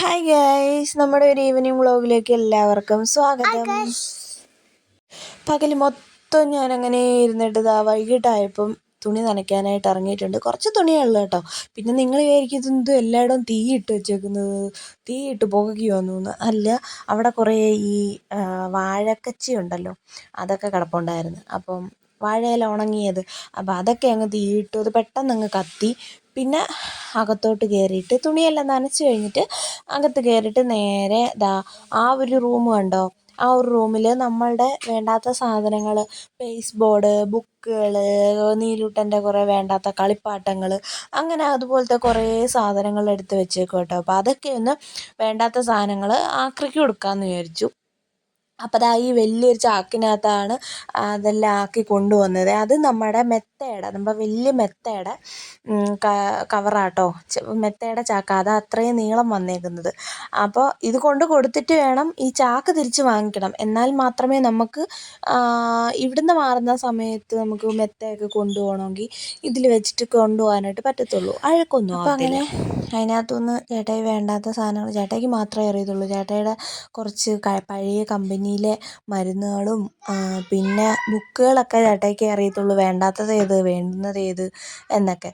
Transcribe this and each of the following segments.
Hi guys നമ്മുടെ ഒരു evening വ്ളോഗിലേക്ക് എല്ലാവർക്കും സ്വാഗതം. പകൽ മൊത്തം ഞാൻ അങ്ങനെ ഇരുന്നിട്ട് ഇതാ വൈകിട്ടായപ്പം തുണി നനയ്ക്കാനായിട്ട് ഇറങ്ങിയിട്ടുണ്ട്. കുറച്ച് തുണിയേ ഉള്ളൂ കേട്ടോ. പിന്നെ നിങ്ങൾ വിചാരിക്കും ഇത് എല്ലായിടവും തീയിട്ട് വെച്ചേക്കുന്നത്? തീയിട്ട് പോകുകയോ തോന്നുന്നു അല്ല അവിടെ കുറേ ഈ വാഴക്കച്ചി ഉണ്ടല്ലോ. അതൊക്കെ കിടപ്പുണ്ടായിരുന്നു. അപ്പം വാഴയില ഉണങ്ങിയത്. അപ്പോൾ അതൊക്കെ അങ്ങ് തീയിട്ടു അത് പെട്ടെന്ന് അങ്ങ് കത്തി. പിന്നെ അകത്തോട്ട് കയറിയിട്ട് തുണിയെല്ലാം നനച്ച് കഴിഞ്ഞിട്ട് അകത്ത് കയറിയിട്ട് നേരെ ദാ ആ ഒരു റൂം കണ്ടോ? ആ ഒരു റൂമിൽ നമ്മളുടെ വേണ്ടാത്ത സാധനങ്ങൾ പേസ് ബോർഡ് ബുക്കുകൾ നീലൂട്ടന്റെ കുറേ വേണ്ടാത്ത കളിപ്പാട്ടങ്ങൾ അങ്ങനെ അതുപോലത്തെ കുറേ സാധനങ്ങൾ എടുത്ത് വെച്ചേക്കും കേട്ടോ അപ്പോൾ അതൊക്കെ ഒന്ന് വേണ്ടാത്ത സാധനങ്ങൾ ആക്രിക്ക് കൊടുക്കാമെന്ന് വിചാരിച്ചു. അപ്പോൾ ദാ ഈ വലിയൊരു ചാക്കിനകത്താണ് അതെല്ലാം ആക്കി കൊണ്ടുവന്നത്. അത് നമ്മുടെ മെത്തയുടെ നമ്മുടെ വലിയ മെത്തയുടെ കവറാട്ടോ. മെത്തയുടെ ചാക്ക്. അത് അത്രയും നീളം വന്നേക്കുന്നത്. അപ്പോൾ ഇത് കൊണ്ട് കൊടുത്തിട്ട് വേണം ഈ ചാക്ക് തിരിച്ച് വാങ്ങിക്കണം. എന്നാൽ മാത്രമേ നമുക്ക് ഇവിടുന്ന് മാറുന്ന സമയത്ത് നമുക്ക് മെത്തയൊക്കെ കൊണ്ടുപോകണമെങ്കിൽ ഇതിൽ വെച്ചിട്ട് കൊണ്ടുപോകാനായിട്ട് പറ്റത്തുള്ളൂ. അഴുക്കൊന്നും അപ്പോൾ അങ്ങനെ അതിനകത്തുനിന്ന് ചേട്ടായി വേണ്ടാത്ത സാധനങ്ങൾ ചേട്ടായിക്ക് മാത്രമേ അറിയത്തുള്ളൂ. ചേട്ടായിയുടെ കുറച്ച് പഴയ കമ്പനിയിലെ മരുന്നുകളും പിന്നെ ബുക്കുകളൊക്കെ ചേട്ടായിക്കേ അറിയത്തുള്ളൂ. വേണ്ടാത്തത് ഏത് വേണ്ടുന്നത് ഏത് എന്നൊക്കെ.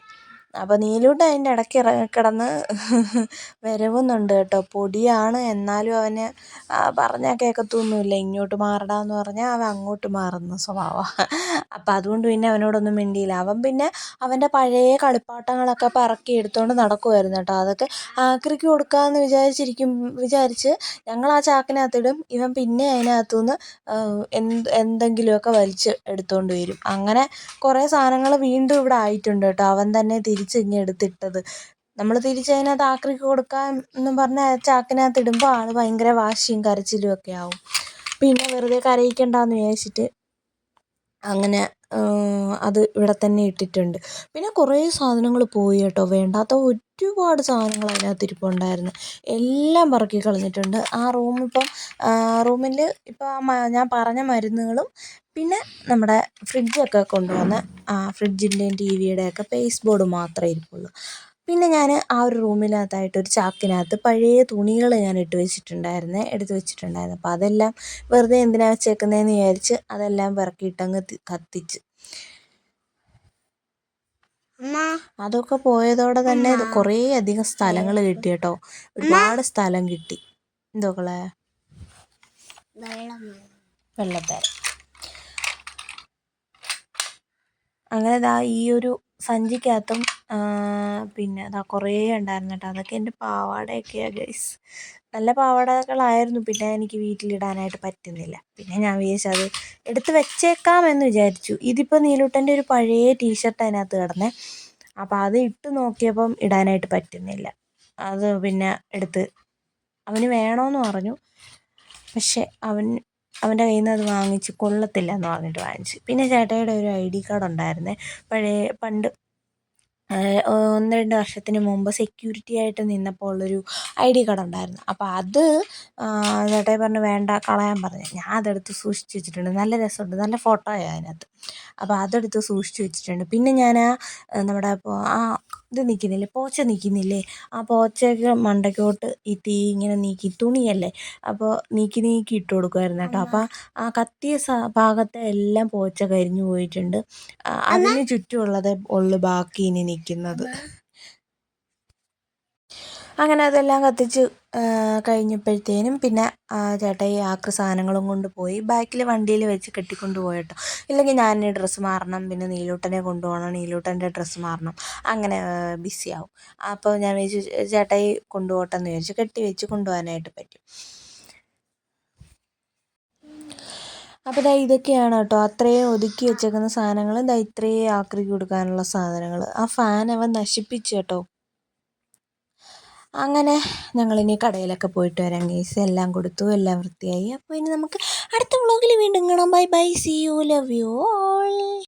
അപ്പോൾ നീലൂട്ടൻ അതിന്റെ ഇടയ്ക്ക് കിടന്ന് വിരവുന്നുണ്ട് കേട്ടോ. പൊടിയാണ്. എന്നാലും അവന് പറഞ്ഞാൽ കേൾക്കത്തൊന്നുമില്ല ഇങ്ങോട്ട് മാറടാ എന്ന് പറഞ്ഞാൽ അവൻ അങ്ങോട്ട് മാറുന്ന സ്വഭാവമാണ് അപ്പം അതുകൊണ്ട് പിന്നെ അവനോടൊന്നും മിണ്ടിയില്ല. അവൻ പിന്നെ അവന്റെ പഴയ കളിപ്പാട്ടങ്ങളൊക്കെ പറക്കി എടുത്തുകൊണ്ട് നടക്കുമായിരുന്നു കേട്ടോ. അതൊക്കെ ആക്രിക്ക് കൊടുക്കാമെന്ന് വിചാരിച്ചിരിക്കും വിചാരിച്ച് ഞങ്ങൾ ആ ചാക്കിനകത്തിടും. ഇവൻ പിന്നെ അതിനകത്തുനിന്ന് എന്ത് എന്തെങ്കിലുമൊക്കെ വലിച്ച് എടുത്തുകൊണ്ട് വരും. അങ്ങനെ കുറേ സാധനങ്ങൾ വീണ്ടും ഇവിടെ ആയിട്ടുണ്ട് കേട്ടോ. അവൻ തന്നെ തിരിച്ച് ഇങ്ങ് എടുത്തിട്ടത്. നമ്മൾ തിരിച്ച് അതിനകത്ത് ആക്രിക്ക് കൊടുക്കാം എന്നും പറഞ്ഞ് ആ ചാക്കിനകത്ത് ഇടുമ്പോൾ ആൾ ഭയങ്കര വാശിയും കരച്ചിലും ഒക്കെ ആവും. പിന്നെ വെറുതെ കരയിക്കണ്ടാന്ന് വിചാരിച്ചിട്ട് അങ്ങനെ അത് ഇവിടെ തന്നെ ഇട്ടിട്ടുണ്ട്. പിന്നെ കുറേ സാധനങ്ങൾ പോയി കേട്ടോ. വേണ്ടാത്ത ഒരുപാട് സാധനങ്ങൾ അതിനകത്ത് ഇരിപ്പുണ്ടായിരുന്നു എല്ലാം പറക്കി കളഞ്ഞിട്ടുണ്ട്. ആ റൂം ഇപ്പം റൂമിൽ ഇപ്പം ഞാൻ പറഞ്ഞ മരുന്നുകളും പിന്നെ നമ്മുടെ ഫ്രിഡ്ജൊക്കെ കൊണ്ടുവന്ന് ആ ഫ്രിഡ്ജിന്റെയും ടി വിയുടെയൊക്കെ പേസ്റ്റ് ബോർഡ് മാത്രമേ ഇരിപ്പുള്ളൂ. പിന്നെ ഞാൻ ആ ഒരു റൂമിനകത്തായിട്ട് ഒരു ചാക്കിനകത്ത് പഴയ തുണികൾ ഞാൻ ഇട്ട് വെച്ചിട്ടുണ്ടായിരുന്നു എടുത്ത് വെച്ചിട്ടുണ്ടായിരുന്നു. അപ്പോൾ അതെല്ലാം വെറുതെ എന്തിനാ വെച്ചേക്കുന്നതെന്ന് വിചാരിച്ച് അതെല്ലാം പെറുക്കിയിട്ടങ്ങ് കത്തിച്ച്. അതൊക്കെ പോയതോടെ തന്നെ കുറേ അധികം സ്ഥലങ്ങൾ കിട്ടി കേട്ടോ. ഒരുപാട് സ്ഥലം കിട്ടി. എന്തോക്കളെ വെള്ളത്തര അങ്ങനെ ദാ ഈ ഒരു സഞ്ചിക്കകത്തും പിന്നെ ദാ കുറേ ഉണ്ടായിരുന്നു കേട്ടോ. അതൊക്കെ എന്റെ പാവാടയൊക്കെയാണ് ഗൈസ് നല്ല പാവാടകളായിരുന്നു. പിന്നെ എനിക്ക് വീട്ടിലിടാനായിട്ട് പറ്റുന്നില്ല. പിന്നെ ഞാൻ വിചാരിച്ചു അത് എടുത്ത് വെച്ചേക്കാമെന്ന് വിചാരിച്ചു. ഇതിപ്പോൾ നീലൂട്ടന്റെ ഒരു പഴയ ടീഷർട്ട് അതിനകത്ത് കിടന്നേ. അപ്പോൾ അത് ഇട്ട് നോക്കിയപ്പം ഇടാനായിട്ട് പറ്റുന്നില്ല. അത് പിന്നെ എടുത്ത് അവന് വേണമെന്ന് പറഞ്ഞു. പക്ഷെ അവൻ അവന്റെ കയ്യിൽ നിന്ന് അത് വാങ്ങിച്ച് കൊള്ളത്തില്ല എന്ന് പറഞ്ഞിട്ട് വാങ്ങിച്ച്. പിന്നെ ചേട്ടായിയുടെ ഒരു ഐ ഡി കാർഡ് ഉണ്ടായിരുന്നേ. പഴയ പണ്ട് ഒന്ന് രണ്ട് വർഷത്തിന് മുമ്പ് സെക്യൂരിറ്റി ആയിട്ട് നിന്നപ്പോൾ ഉള്ളൊരു ഐ ഡി കാർഡ് ഉണ്ടായിരുന്നു. അപ്പോൾ അത് ചേട്ടായി പറഞ്ഞു വേണ്ട കളയാൻ പറഞ്ഞു. ഞാൻ അതെടുത്ത് സൂക്ഷിച്ച് വെച്ചിട്ടുണ്ട്. നല്ല രസമുണ്ട്. നല്ല ഫോട്ടോയാണ് അതിനകത്ത്. അപ്പോൾ അതെടുത്ത് സൂക്ഷിച്ച് വെച്ചിട്ടുണ്ട്. പിന്നെ ഞാൻ നമ്മുടെ ആ ഇത് നിൽക്കുന്നില്ലേ? പോച്ച നിൽക്കുന്നില്ലേ? ആ പോച്ചയൊക്കെ മണ്ടയ്ക്കോട്ട് ഈ തീ ഇങ്ങനെ നീക്കി തുണിയല്ലേ? അപ്പോൾ നീക്കി നീക്കി ഇട്ട് കൊടുക്കുമായിരുന്നു കേട്ടോ. അപ്പോൾ ആ കത്തിയ ഭാഗത്തെ എല്ലാം പോച്ച കരിഞ്ഞു പോയിട്ടുണ്ട്. അതിന് ചുറ്റുമുള്ളതേ ഉള്ളു ബാക്കി ഇനി നിൽക്കുന്നത്. അങ്ങനെ അതെല്ലാം കത്തിച്ച് കഴിഞ്ഞപ്പോഴത്തേനും പിന്നെ ആ ചേട്ടായി ആക്രി സാധനങ്ങളും കൊണ്ട് പോയി ബാക്കിൽ വണ്ടിയിൽ വെച്ച് കെട്ടിക്കൊണ്ട് പോയി കേട്ടോ ഇല്ലെങ്കിൽ ഞാൻ ഡ്രസ്സ് മാറണം പിന്നെ നീലൂട്ടനെ കൊണ്ടുപോകണം നീലൂട്ടന്റെ ഡ്രസ്സ് മാറണം. അങ്ങനെ ബിസി ആവും. അപ്പോൾ ഞാൻ വിചാരിച്ചു ചേട്ടായി കൊണ്ടുപോകട്ടെ എന്ന് വിചാരിച്ചു കെട്ടി വെച്ച് കൊണ്ടുപോകാനായിട്ട് പറ്റും. അപ്പോൾ ദാ ഇതൊക്കെയാണ് കേട്ടോ. അത്രയും ഒതുക്കി വെച്ചേക്കുന്ന സാധനങ്ങൾ. ദാ ഇത്രയും ആക്രിക്ക് കൊടുക്കാനുള്ള സാധനങ്ങൾ. ആ ഫാൻ അവൻ നശിപ്പിച്ചു കേട്ടോ. അങ്ങനെ ഞങ്ങളിനി കടയിലൊക്കെ പോയിട്ട് വരാം ഗേസ് എല്ലാം കൊടുത്തു എല്ലാം വൃത്തിയായി. അപ്പോൾ ഇനി നമുക്ക് അടുത്ത വ്ളോഗിൽ വീണ്ടും കാണാം. Bye bye see you love you all